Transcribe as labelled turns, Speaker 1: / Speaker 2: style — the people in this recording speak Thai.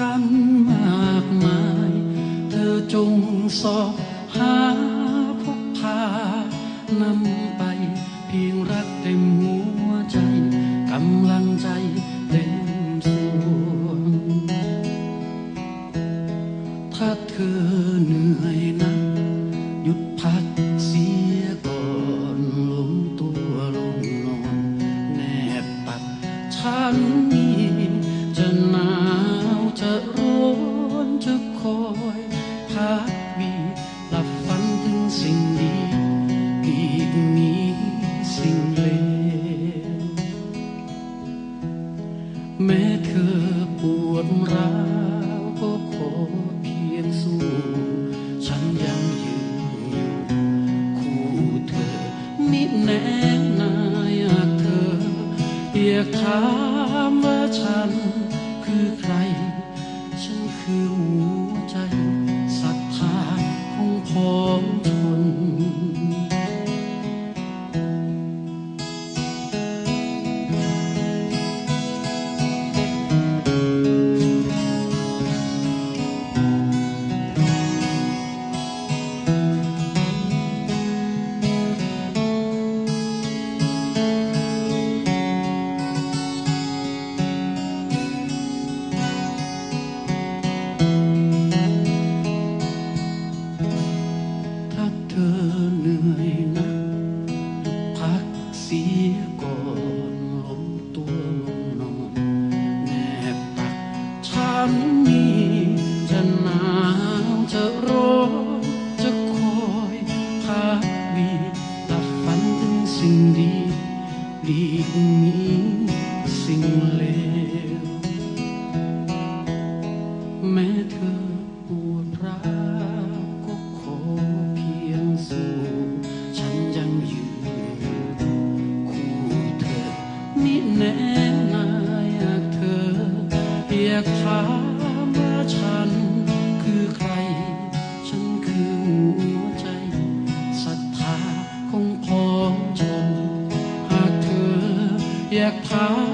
Speaker 1: กันมากมาย เธอจงสอบหาพบพานำไป เพียงรักเต็มหัวใจกำลังใจเต็มส่วนถ้าเธอเหนื่อยนักหยุดพักเสียก่อนล้มตัวลงนอน แนบตักฉันนี้จะหนา จะร้อนจะคอยพักวีหลับฝันถึงสิ่งดีอีกมีสิ่งเลวแม้เธอปวดร้าวก็ขอเพียงสู้ ฉันยังยืนอยู่คู่เธอมิแน่นายากเธออยากถามว่าฉัน นนี้จะหนาวจะร้อนจะคอยพักวีหลับฝันถึงสิ่งดีหลีกหนีสิ่งเลวแม้เธอปวดร้าวก็ขอเพียงสู้ฉันยังอยู่คู่เธอมิแน่ ถามว่าฉันคือใคร ฉันคือหัวใจศรัทธาของพองชนหากเธออยากถาม